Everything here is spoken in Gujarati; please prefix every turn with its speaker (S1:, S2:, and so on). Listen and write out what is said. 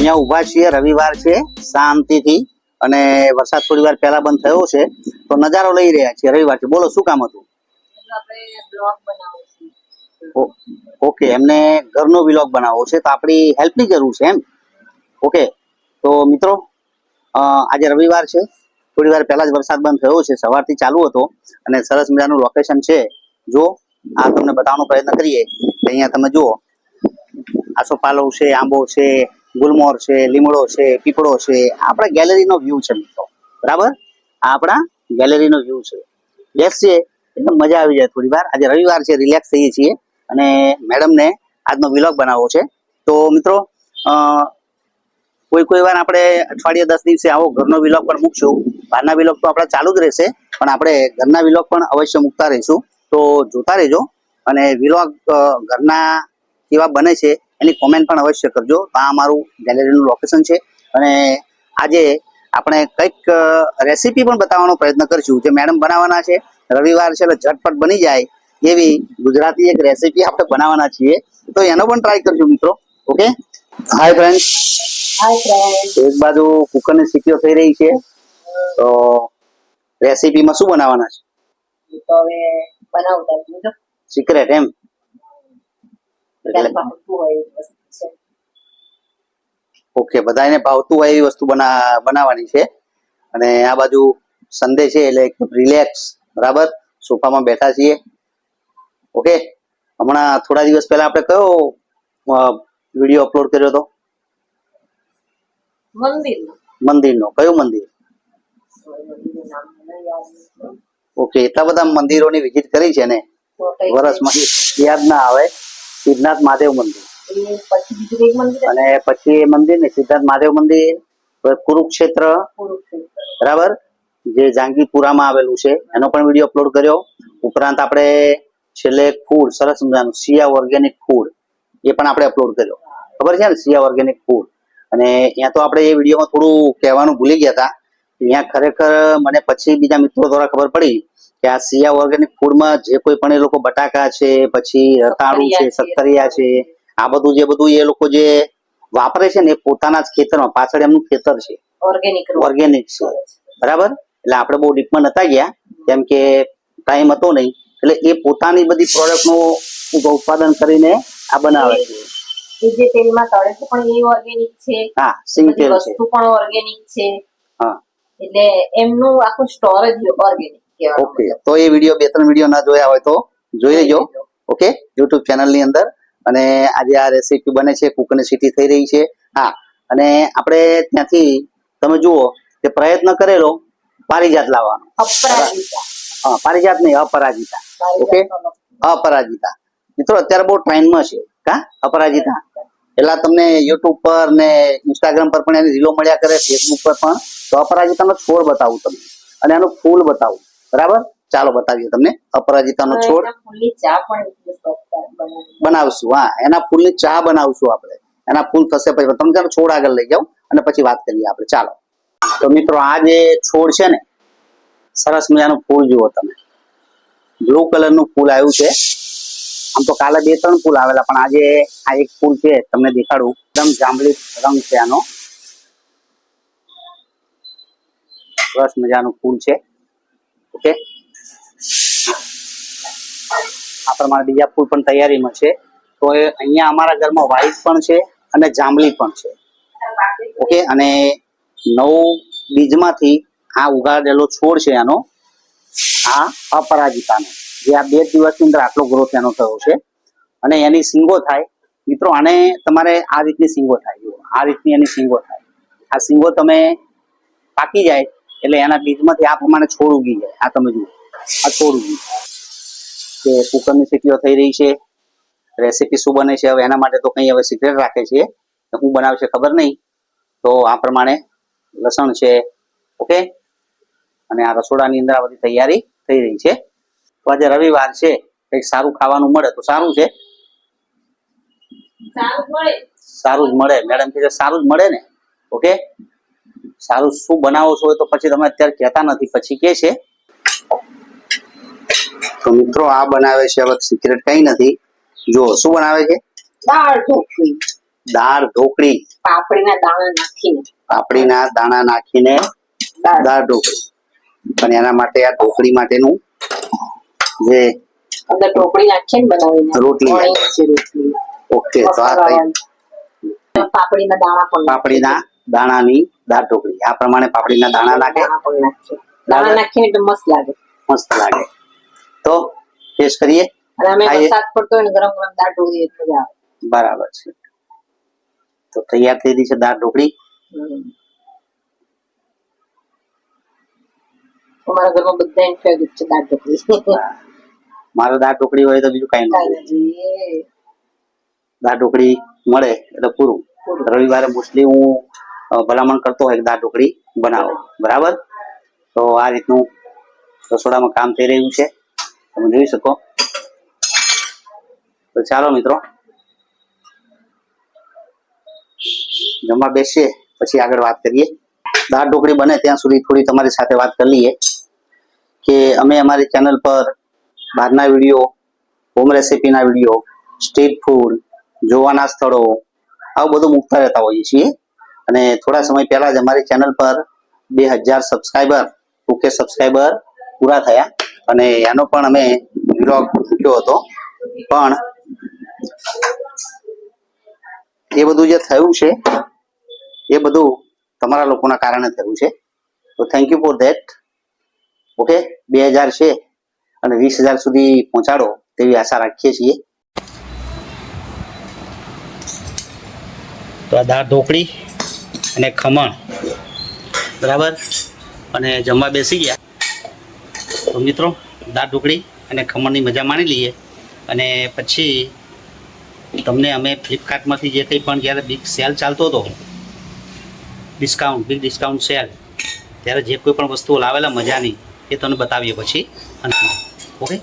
S1: અહીંયા ઊભા છીએ રવિવાર છે શાંતિથી અને વરસાદ થોડી વાર પહેલા બંધ થયો છે તો નજારો લઈ રહ્યા છીએ રવિવાર છે. બોલો શું કામ હતું? ઓકે એમને ઘરનો વિલોગ બનાવવો છે તો આપણી હેલ્પની જરૂર છે એમ? ઓકે તો મિત્રો આજે રવિવાર છે થોડી વાર પહેલા જ વરસાદ બંધ થયો છે સવારથી ચાલુ હતો અને સરસ મજાનું લોકેશન છે. જો આ તમને બતાવવાનો પ્રયત્ન કરીએ અહીંયા તમે જુઓ. આસોપાલવ છે આંબો છે ગુલમોર છે, લીમડો છે, પીપળો છે. આપણા ગેલેરીનો વ્યૂ છે મિત્રો. બરાબર? આપણા ગેલેરીનો વ્યૂ છે. બેસીએ, એટલે મજા આવી જાય થોડી વાર. આજે રવિવાર છે રિલેક્સ થઈએ છીએ. અને મેડમને આજનો વિલોગ બનાવવો છે. તો મિત્રો કોઈ કોઈ વાર આપણે અઠવાડિયે દસ દિવસે આવો ઘરનો વિલોગ પણ મૂકશું. બહારના વિલોગ તો આપણા ચાલુ જ રહેશે, પણ આપણે ઘરના વિલોગ પણ અવશ્ય મૂકતા રહીશું. તો જોતા રહેજો. અને વિલોગ ઘરના કેવા બને છે એની કોમેન્ટ પણ અવશ્ય કરજો. તો આ અમારું ગેલેરીનું લોકેશન છે. અને આજે આપણે કંઈક રેસીપી પણ બતાવવાનો પ્રયત્ન કરીશું. જે મેડમ બનાવવાના છે રવિવાર છે એટલે ઝટપટ બની જાય એવી ગુજરાતી એક રેસીપી આપણે બનાવવાના છીએ. તો એનો પણ ટ્રાય કરજો મિત્રો. Okay hi friend
S2: hi friend
S1: એક બાજુ કુકરની સીટીઓ થઈ રહી છે. તો રેસીપીમાં શું બનાવવાના છે?
S2: તો હવે બનાવતા
S1: સિક્રેટ એમ
S2: બધાને
S1: એટલે
S2: ભાવતું હોય એવી વસ્તુ છે
S1: ઓકે બધાને ભાવતું હોય એવી વસ્તુ બના બનાવવાની છે. અને આ બાજુ સંડે છે એટલે એકદમ રિલેક્સ બરાબર? સોફામાં બેઠા છીએ. ઓકે? હમણાં થોડા દિવસ પહેલા આપણે કયો વીડિયો અપલોડ કર્યો હતો?
S2: મંદિરનું.
S1: મંદિરનો. કયું મંદિર? ઓકે એટલા બધા મંદિરોની વિઝિટ કરી છે ને? વર્ષમાં યાદ ના આવે. સિદ્ધનાથ મહાદેવ મંદિર. અને પછી એ મંદિર ને સિદ્ધાર્થ મહાદેવ મંદિર કુરુક્ષેત્ર.
S2: કુરુક્ષેત્ર.
S1: બરાબર? જે જાંગીપુરામાં આવેલું છે. એનો પણ વીડિયો અપલોડ કર્યો. ઉપરાંત આપણે છેલ્લે ફૂડ સરસ મજાનું સિયા ઓર્ગેનિક ફૂડ એ પણ આપણે અપલોડ કર્યો. ખબર છે ને? Siya organic food. અને ત્યાં તો આપણે એ વિડીયોમાં થોડું કહેવાનું ભૂલી ગયા હતા. ત્યાં ખરેખર મને પછી બીજા મિત્રો દ્વારા ખબર પડી કે આ સિયા ઓર્ગેનિક ફૂડમાં જે કોઈ પણ એ લોકો બટાકા છે પછી રતાળુ છે
S2: સક્કરિયા છે.
S1: આ બધું જે બધું એ લોકો જે વાપરે છે ને એ પોતાના જ ખેતરમાં પાછળ એમનું ખેતર છે.
S2: ઓર્ગેનિક
S1: ઓર્ગેનિક છે. બરાબર? એટલે આપણે બહુ ડીપમાં નતા ગયા કેમ કે ટાઈમ હતો નહીં. એટલે એ પોતાની બધી પ્રોડક્ટનું ઉત્પાદન કરીને આ બનાવે છે.
S2: જે તેલમાં તળે છે પણ એ ઓર્ગેનિક છે.
S1: હા સિંગ તેલ છે.
S2: વસ્તુ પણ ઓર્ગેનિક છે.
S1: હા.
S2: એટલે એમનું આખું સ્ટોર જ ઓર્ગેનિક
S1: ઓકે તો એ વીડિયો બે ત્રણ વીડિયો ના જોયા હોય તો જોઈ લેજો. ઓકે યુટ્યુબ ચેનલની અંદર. અને આજે આ રેસીપી બને છે કુકની સીટી થઈ રહી છે. હા અને આપણે ત્યાંથી તમે જુઓ કે પ્રયત્ન કરેલો પારિજાત લાવવાનો. હા પારિજાત નહીં અપરાજિતા. ઓકે અપરાજિતા. મિત્રો અત્યારે બહુ ટ્રેન્ડમાં છે. કા? અપરાજિતા. પેલા તમને યુટ્યુબ પર ને ઇન્સ્ટાગ્રામ પર પણ એની રીલો મળ્યા કરે ફેસબુક પર પણ. તો અપરાજિતાનો છોડ બતાવું તમને. અને એનું ફૂલ બતાવું. બરાબર? ચાલો બતાવીએ તમને. અપરાજિતાનો છોડ બનાવશું હા. એના ફૂલની ચા બનાવશું આપણે. એના ફૂલ થશે પછી. તમે ચાલો છોડ આગળ લઈ જાઓ અને પછી વાત કરીએ આપણે. ચાલો. તો મિત્રો આ જે છોડ છે ને સરસ મજાનું ફૂલ જુઓ તમે. બ્લુ કલરનું ફૂલ આવ્યું છે. આમ તો કાલે બે ત્રણ ફૂલ આવેલા પણ આજે આ એક ફૂલ છે. તમને દેખાડું. એકદમ જાંબલી રંગ છે આનો. સરસ મજાનું ફૂલ છે. ઓકે? આ પ્રમાણે બીજા ફૂલ પણ તૈયારીમાં છે. તો અહીંયા અમારા ઘરમાં વ્હાઈટ પણ છે અને જાંબલી પણ છે. ઓકે? અને નવ બીજમાંથી આ ઉગાડેલો છોડ છે આનો, આ અપરાજિતાનો. જે આ બે દિવસની અંદર આટલો ગ્રોથ એનો થયો છે. અને એની સિંગો થાય. મિત્રો, આને તમારે આ રીતની સિંગો થાય. આ રીતની એની સિંગો થાય. આ સિંગો તમે પાકી જાય એટલે એના બીજમાંથી આ પ્રમાણે છોડ ઉગી જાય આ તમે જુઓ. આ છોડ ઉગી કે કુકરની સીટીઓ થઈ રહી છે. રેસીપી શું બને છે? હવે એના માટે તો કંઈ હવે સિક્રેટ રાખે છે. હું બનાવે બનાવશે ખબર નહીં. તો આ પ્રમાણે લસણ છે. ઓકે? અને આ રસોડાની અંદર આ બધી તૈયારી થઈ રહી છે. તો આજે રવિવાર છે. કંઈક સારું ખાવાનું મળે તો સારું છે.
S2: સારું
S1: જ મળે. મેડમ કે સારું જ મળે ને. ઓકે? સારું શું બનાવો છો તો પછી તમે અત્યારે કહેતા નથી પછી કે છે. તો મિત્રો આ બનાવે છે હવે સિક્રેટ કઈ નથી. જો શું બનાવે છે?
S2: દાળ ઢોકળી.
S1: દાળ ઢોકળી.
S2: પાપડીના દાણા નાખીને.
S1: પાપડીના દાણા નાખીને
S2: દાળ.
S1: દાળ ઢોકળી. પણ એના માટે આ ઢોકળી માટેનું જે
S2: અંદર ઢોકળી નાખીને બનાવીને
S1: રોટલી. ઓકે તો આ
S2: પાપડીના દાણા પણ
S1: પાપડીના દાણાની દાળ ઢોકળી. આ પ્રમાણે પાપડીના દાણા નાખે.
S2: દાણા નાખીને એટલે મસ્ત લાગે.
S1: મસ્ત લાગે. તો ટેસ્ટ કરીએ.
S2: અને અમે વરસાદ પડતો હોય ને ગરમ ગરમ દાળ ઢોકળી એટલે આવે.
S1: બરાબર છે. તો તૈયાર થઈ રહી છે દાળ ઢોકળી.
S2: અમારા ઘરમાં બધા ફેવરિટ છે દાળ ઢોકળી.
S1: મારે દાળ ઢોકળી હોય તો બીજું કઈ નથી દાળ ઢોકળી મળે એટલે પૂરું. રવિવારે મોસ્ટલી હું ભલામણ કરતો હોય કે દાળ ઢોકળી બનાવો. બરાબર? તો આ રીતનું રસોડામાં કામ થઈ રહ્યું છે. તમે જોઈ શકો. તો ચાલો મિત્રો. જમવા બેસીએ, પછી આગળ વાત કરીએ. દાળ ઢોકળી બને ત્યાં સુધી થોડી તમારી સાથે વાત કરી લઈએ કે અમે અમારી ચેનલ પર બહારના વીડિયો, હોમ રેસીપીના વીડિયો, સ્ટ્રીટ ફૂડ, જોવાના સ્થળો, આવું બધું મૂકતા રહેતા હોઈએ છીએ. અને થોડા સમય પહેલા જ અમારી ચેનલ પર બે હજાર સબસ્ક્રાઈબર ઓકે સબસ્ક્રાઈબર પૂરા થયા. અને એનો પણ અમે વ્લોગ મૂક્યો હતો. પણ એ બધું જે થયું છે, એ બધું તમારા લોકોના કારણે થયું છે. તો thank you for that okay બે હજાર છે. અને વીસ હજાર સુધી પહોંચાડો તેવી આશા રાખીએ છીએ. તો આ દાળ ઢોકળી. અને ખમણ. બરાબર? અને જમવા બેસી ગયા. તો મિત્રો, દાળ ઢોકળી અને ખમણની મજા માણી લઈએ. અને પછી તમને અમે ફ્લિપકાર્ટમાંથી જે કંઈ પણ જ્યારે બિગ સેલ ચાલતો હતો ડિસ્કાઉન્ટ બિગ ડિસ્કાઉન્ટ સેલ ત્યારે જે કોઈ પણ વસ્તુઓ લાવેલા મજાની એ તમને બતાવીએ પછી અંતમાં. ઓકે